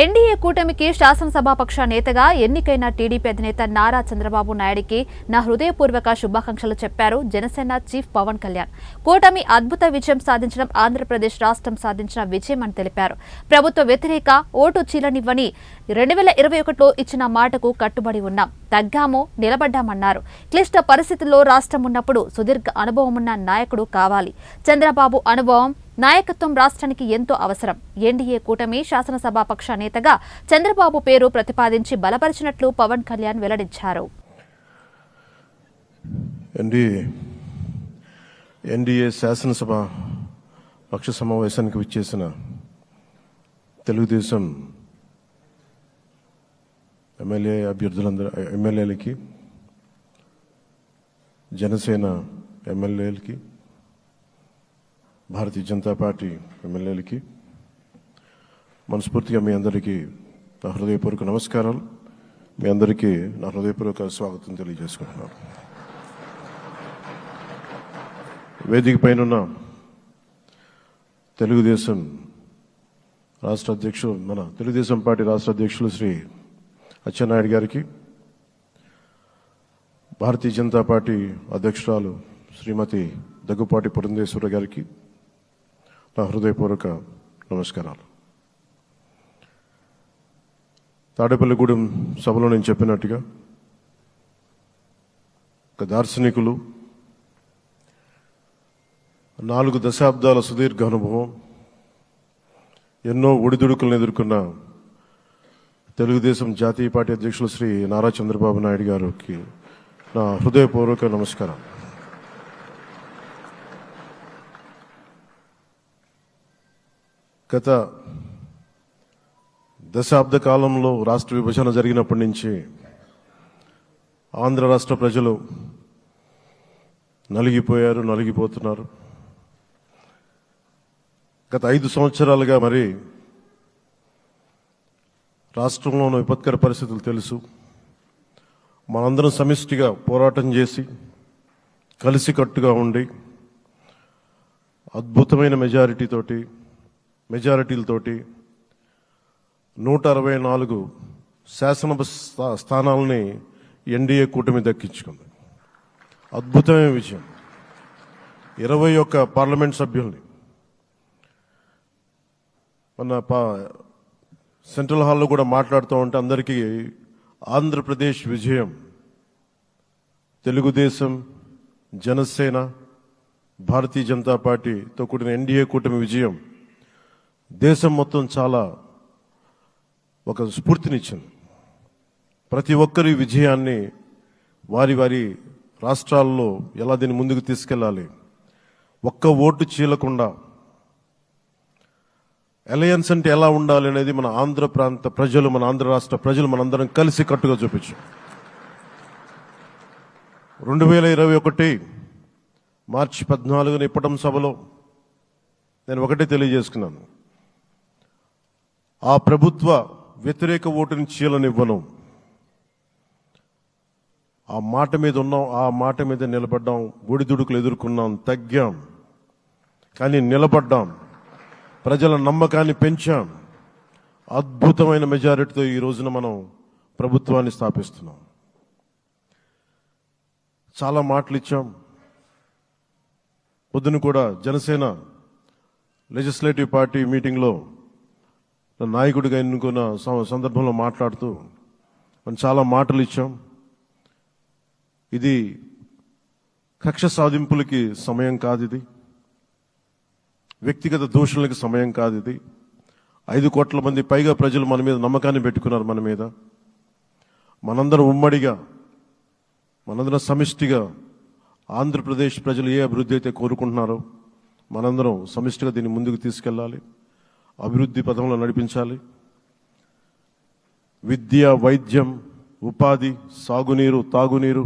NDA కూటమికి శాసనసభాపక్ష నేతగా ఎన్నికైన టీడీపీ అధినేత నారా చంద్రబాబు నాయుడికి నా హృదయపూర్వక శుభాకాంక్షలు చెప్పారు జనసేన చీఫ్ పవన్ కళ్యాణ్. కూటమి అద్భుత విజయం సాధించడం ఆంధ్రప్రదేశ్ రాష్ట్రం సాధించిన విజయం అని తెలిపారు. ప్రభుత్వ వ్యతిరేక ఓటు చీలనివ్వని రెండు వేల ఇరవై ఒకటిలో ఇచ్చిన మాటకు కట్టుబడి ఉన్నాం. తగ్గాము నిలబడ్డామన్నారు. క్లిష్ట పరిస్థితుల్లో రాష్ట్రం ఉన్నప్పుడు సుదీర్ఘ అనుభవం ఉన్న నాయకుడు కావాలి. చంద్రబాబు అనుభవం నాయకత్వం రాష్ట్రానికి ఎంతో అవసరం. ఎన్డీఏ కూటమి శాసనసభాపక్ష నేతగా చంద్రబాబు పేరు ప్రతిపాదించి బలపరిచినట్లు పవన్ కళ్యాణ్ వెల్లడించారు. ఎన్డీఏ ఎన్డీఏ శాసనసభ పక్ష సమావేశానికి విచ్చేసిన తెలుగుదేశం ఎమ్మెల్యే అభ్యర్థులందరూ ఎమ్మెల్యేలకి జనసేన ఎమ్మెల్యేలకి భారతీయ జనతా పార్టీ ఎమ్మెల్యేలకి మనస్ఫూర్తిగా మీ అందరికీ నా హృదయపూర్వక నమస్కారాలు. మీ అందరికీ నా హృదయపూర్వక స్వాగతం తెలియజేసుకుంటున్నాను. వేదిక పైన తెలుగుదేశం రాష్ట్ర అధ్యక్షులు మన తెలుగుదేశం పార్టీ రాష్ట్ర అధ్యక్షులు శ్రీ అచ్చెన్నాయుడు గారికి భారతీయ జనతా పార్టీ అధ్యక్షురాలు శ్రీమతి దగ్గుపాటి పురంధేశ్వర గారికి నా హృదయపూర్వక నమస్కారాలు. తాడేపల్లిగూడెం సభలో నేను చెప్పినట్టుగా ఒక దార్శనికులు నాలుగు దశాబ్దాల సుదీర్ఘ అనుభవం ఎన్నో ఒడిదుడుకులను ఎదుర్కొన్న తెలుగుదేశం జాతీయ పార్టీ అధ్యక్షులు శ్రీ నారా చంద్రబాబు నాయుడు గారికి నా హృదయపూర్వక నమస్కారం గత దశాబ్ద కాలంలో రాష్ట్ర విభజన జరిగినప్పటి నుంచి ఆంధ్ర రాష్ట్ర ప్రజలు నలిగిపోయారు నలిగిపోతున్నారు. గత ఐదు సంవత్సరాలుగా మరి రాష్ట్రంలో ఉన్న విపత్కర పరిస్థితులు తెలుసు. మనందరం సమిష్టిగా పోరాటం చేసి కలిసికట్టుగా ఉండి అద్భుతమైన మెజారిటీతోటి మెజారిటీలతోటి నూట అరవై నాలుగు శాసనసభ స్థా- స్థానాలని ఎన్డీఏ కూటమి దక్కించుకుంది. అద్భుతమైన విజయం. ఇరవై ఒక్క పార్లమెంట్ సభ్యుల్ని. మన పా సెంట్రల్ హాల్లో కూడా మాట్లాడుతూ ఉంటే అందరికీ ఆంధ్రప్రదేశ్ విజయం తెలుగుదేశం జనసేన భారతీయ జనతా పార్టీతో కూడిన ఎన్డీఏ కూటమి విజయం దేశం మొత్తం చాలా ఒక స్ఫూర్తినిచ్చింది. ప్రతి ఒక్కరి విజయాన్ని వారి వారి రాష్ట్రాల్లో ఎలా దీన్ని ముందుకు తీసుకెళ్ళాలి? ఒక్క ఓటు చీలకుండా అలయన్స్ అంటే ఎలా ఉండాలి అనేది మన ఆంధ్ర ప్రాంత ప్రజలు మన ఆంధ్ర రాష్ట్ర ప్రజలు మనందరం కలిసి కట్టుగా చూపించు. రెండు వేల ఇరవై ఒకటి మార్చి పద్నాలుగున ఇప్పటం సభలో నేను ఒకటే తెలియజేసుకున్నాను. ఆ ప్రభుత్వ వ్యతిరేక ఓటుని చీలనివ్వను. ఆ మాట మీద ఉన్నాం ఆ మాట మీద నిలబడ్డాం ఒడిదుడుకులు ఎదుర్కొన్నాం తగ్గాం. కానీ నిలబడ్డాం. ప్రజల నమ్మకాన్ని పెంచాం. అద్భుతమైన మెజారిటీతో ఈ రోజున మనం ప్రభుత్వాన్ని స్థాపిస్తున్నాం. చాలా మాటలు ఇచ్చాం. పొద్దున కూడా జనసేన లెజిస్లేటివ్ పార్టీ మీటింగ్లో నాయకుడిగా ఎన్నుకున్న సందర్భంలో మాట్లాడుతూ మనం చాలా మాటలు ఇచ్చాం. ఇది కక్ష సాధింపులకి సమయం కాదు ఇది. వ్యక్తిగత దోషులకి సమయం కాదు ఇది. ఐదు కోట్ల మంది పైగా ప్రజలు మన మీద నమ్మకాన్ని పెట్టుకున్నారు మన మీద. మనందరం ఉమ్మడిగా మనందరం సమిష్టిగా ఆంధ్రప్రదేశ్ ప్రజలు ఏ అభివృద్ధి అయితే కోరుకుంటున్నారో మనందరం సమిష్టిగా దీన్ని ముందుకు తీసుకెళ్ళాలి. అభివృద్ధి పథంలో నడిపించాలి. విద్య వైద్యం ఉపాధి సాగునీరు తాగునీరు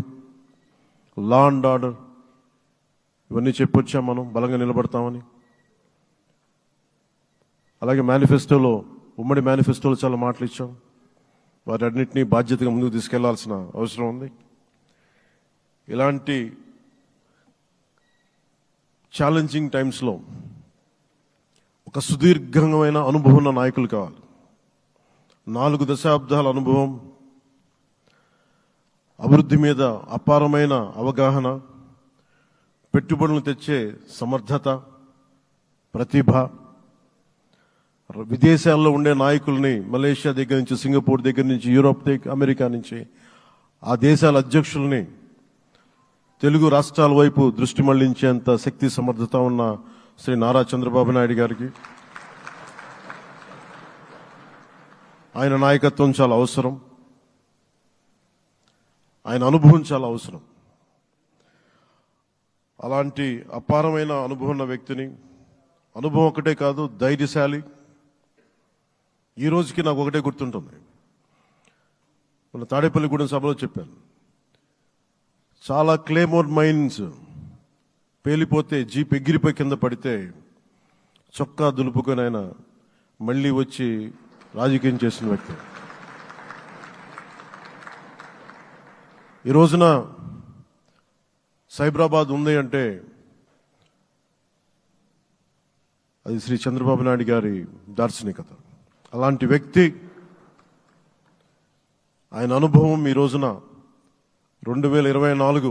లా అండ్ ఆర్డర్ ఇవన్నీ చెప్పొచ్చాం మనం బలంగా నిలబడతామని. అలాగే మేనిఫెస్టోలో ఉమ్మడి మేనిఫెస్టోలో చాలా మాటలు ఇచ్చాం. వాటన్నిటినీ బాధ్యతగా ముందుకు తీసుకెళ్ళాల్సిన అవసరం ఉంది. ఇలాంటి ఛాలెంజింగ్ టైమ్స్లో ఒక సుదీర్ఘమైన అనుభవం ఉన్న నాయకులు కావాలి. నాలుగు దశాబ్దాల అనుభవం అభివృద్ధి మీద అపారమైన అవగాహన పెట్టుబడులు తెచ్చే సమర్థత ప్రతిభ విదేశాల్లో ఉండే నాయకుల్ని మలేషియా దగ్గర నుంచి సింగపూర్ దగ్గర నుంచి యూరోప్ దగ్గర అమెరికా నుంచి ఆ దేశాల అధ్యక్షుల్ని తెలుగు రాష్ట్రాల వైపు దృష్టి మళ్ళించేంత శక్తి సమర్థత ఉన్న శ్రీ నారా చంద్రబాబు నాయుడు గారికి. ఆయన నాయకత్వం చాలా అవసరం. ఆయన అనుభవం చాలా అవసరం. అలాంటి అపారమైన అనుభవం ఉన్న వ్యక్తిని అనుభవం ఒకటే కాదు ధైర్యశాలి. ఈ రోజుకి నాకు ఒకటే గుర్తుంటుంది. మన తాడేపల్లిగూడెం సభలో చెప్పాను. చాలా క్లేమోర్ మైన్స్ పేలిపోతే జీప్ ఎగిరిపోయి కింద పడితే చొక్కా దులుపుకొని ఆయన మళ్ళీ వచ్చి రాజకీయం చేసిన వ్యక్తి. ఈ రోజున సైబరాబాద్ ఉంది అంటే అది శ్రీ చంద్రబాబు నాయుడు గారి దార్శనికత. అలాంటి వ్యక్తి ఆయన అనుభవం ఈ రోజున రెండు వేల ఇరవై నాలుగు